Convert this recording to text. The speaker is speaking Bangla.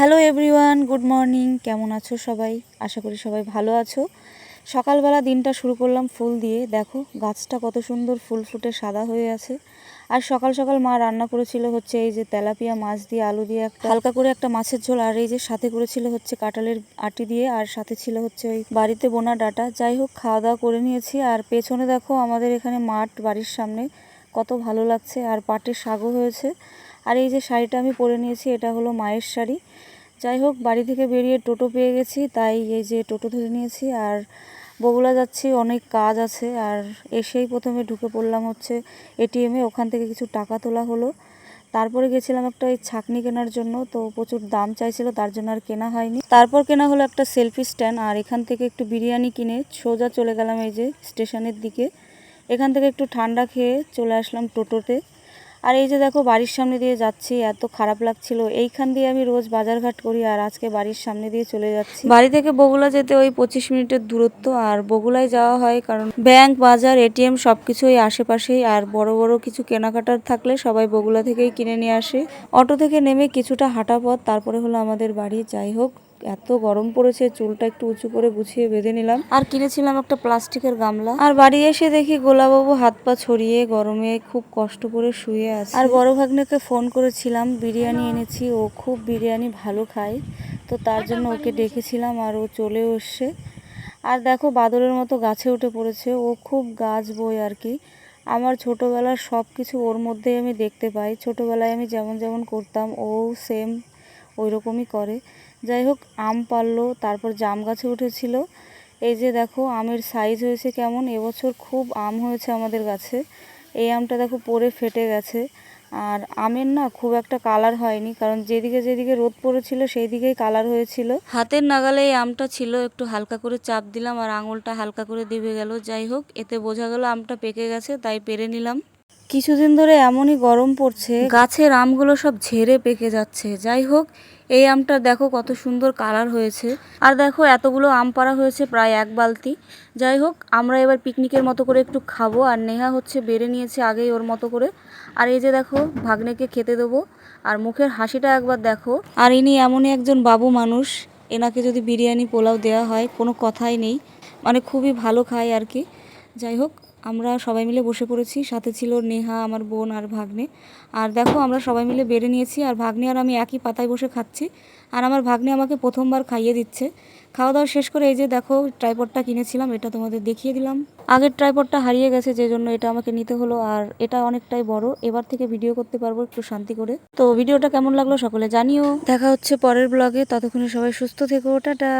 Hello everyone, good morning. কেমন আছো সবাই? আশা করি সবাই ভালো আছো। সকালবেলা দিনটা শুরু করলাম ফুল দিয়ে। দেখো, গাছটা কত সুন্দর ফুল ফুটে সাদা হয়ে আছে। আর সকাল সকাল মা রান্না করেছিল হচ্ছে এই যে তেলাপিয়া মাছ দিয়ে, আলু দিয়ে একটা, হালকা করে একটা মাছের ঝোল। আর এই যে সাথে করেছিল হচ্ছে কাঁঠালের আটি দিয়ে, আর সাথে ছিল হচ্ছে ওই বাড়িতে বোনা ডাটা। যাই হোক, খাওয়া দাওয়া করে নিয়েছি। আর পেছনে দেখো আমাদের এখানে মাঠ, বাড়ির সামনে কত ভালো লাগছে। আর পাটের শাগও হয়েছে। আর এই যে শাড়িটা আমি পরে নিয়েছি, এটা হলো মায়ের শাড়ি। যাই হোক, বাড়ি থেকে বেরিয়ে টোটো পেয়ে গেছি, তাই এই যে টোটো ধরে নিয়েছি। আর বগুলা যাচ্ছি, অনেক কাজ আছে। আর এসেই প্রথমে ঢুকে পড়লাম হচ্ছে এটিএমে ওখান থেকে কিছু টাকা তোলা হলো। তারপরে গেছিলাম একটা এই ছাকনি কেনার জন্য, তো প্রচুর দাম চাইছিল, তার জন্য আর কেনা হয়নি। তারপর কেনা হলো একটা সেলফি স্ট্যান্ড, আর এখান থেকে একটু বিরিয়ানি কিনে সোজা চলে গেলাম এই যে স্টেশনের দিকে। এখান থেকে একটু ঠান্ডা খেয়ে চলে আসলাম টোটোতে। আর এই যে দেখো বাড়ির সামনে দিয়ে যাচ্ছি, এত খারাপ লাগছিল। এইখান দিয়ে আমি রোজ বাজারঘাট করি আর আজকে বাড়ির সামনে দিয়ে চলে যাচ্ছি। বাড়ি থেকে বগুলা যেতে ওই পঁচিশ মিনিটের দূরত্ব আর বগুলায় যাওয়া হয় কারণ ব্যাংক, বাজার এটিএম সব কিছুই আশেপাশেই আর বড় বড় কিছু কেনাকাটার থাকলে সবাই বগুলা থেকেই কিনে নিয়ে আসে। অটো থেকে নেমে কিছুটা হাঁটা পথ, তারপরে হলো আমাদের বাড়ি। যাই হোক এত গরম পড়েছে চুলটা একটু উঁচু করে গুছিয়ে বেঁধে নিলাম। আর কিনেছিলাম একটা প্লাস্টিকের গামলা। আর বাড়ি এসে দেখি গোলাবাবু হাত পা ছড়িয়ে গরমে খুব কষ্ট করে শুয়ে আছে। আর বড় ভাগ্নেকে ফোন করেছিলাম বিরিয়ানি এনেছি ও খুব বিরিয়ানি ভালো খায় তো তার জন্য ওকে ডেকেছিলাম আর ও চলেও এসছে। আর দেখো বাদলের মতো গাছে উঠে পড়েছে ও খুব গাছ বই আর কি। আমার ছোটোবেলার সব কিছু ওর মধ্যেই আমি দেখতে পাই ছোটোবেলায় আমি যেমন যেমন করতাম ও সেম ওই রকমই করে। যাই হোক, আম পারল তারপর জাম গাছে উঠেছিল। এই যে দেখো, আমের সাইজ হয়েছে কেমন? এবছর খুব আম হয়েছে আমাদের গাছে। এই আমটা দেখো পরে ফেটে গেছে। আর আমের না খুব একটা কালার হয়নি, কারণ যেদিকে যেদিকে রোদ পড়েছিল সেই দিকেই কালার হয়েছিল। হাতের নাগালে এই আমটা ছিল, একটু হালকা করে চাপ দিলাম, আর আঙুলটা হালকা করে দিবে গেল। যাই হোক, এতে বোঝা গেল আমটা পেকে গেছে, তাই পেরে নিলাম। কিছুদিন ধরে এমনই গরম পড়ছে। গাছের আমগুলো সব ঝেড়ে পেকে যাচ্ছে। যাই হোক এই আমটা দেখো কত সুন্দর কালার হয়েছে। আর দেখো এতগুলো আম পাড়া হয়েছে প্রায় এক বালতি। যাই হোক আমরা এবার পিকনিকের মতো করে একটু খাব। আর নেহা হচ্ছে বেড়ে নিয়েছে আগেই ওর মতো করে। আর এই যে দেখো ভাগ্নেকে খেতে দেবো। আর মুখের হাসিটা একবার দেখো। আর ইনি এমনই একজন বাবু মানুষ। এনাকে যদি বিরিয়ানি পোলাও দেওয়া হয় কোনো কথাই নেই। মানে খুবই ভালো খায় আর কি। যাই হোক আমরা সবাই মিলে বসে পড়েছি। সাথে ছিল নেহা, আমার বোন আর ভাগ্নে। আর দেখো, আমরা সবাই মিলে বেড়ে নিয়েছি আর ভাগ্নে আর আমি একই পাতায় বসে খাচ্ছি। আর আমার ভাগ্নে আমাকে প্রথমবার খাইয়ে দিচ্ছে। খাওয়া দাওয়া শেষ করে এই যে দেখো ট্রাইপডটা কিনেছিলাম, এটা তোমাদের দেখিয়ে দিলাম। আগের ট্রাইপডটা হারিয়ে গেছে, যে জন্য এটা আমাকে নিতে হলো। আর এটা অনেকটাই বড়, এবার থেকে ভিডিও করতে পারব একটু শান্তি করে। তো ভিডিওটা কেমন লাগল, সকলে জানিও। দেখা হচ্ছে পরের ব্লগে ততক্ষণে সবাই সুস্থ থেকো, টাটা!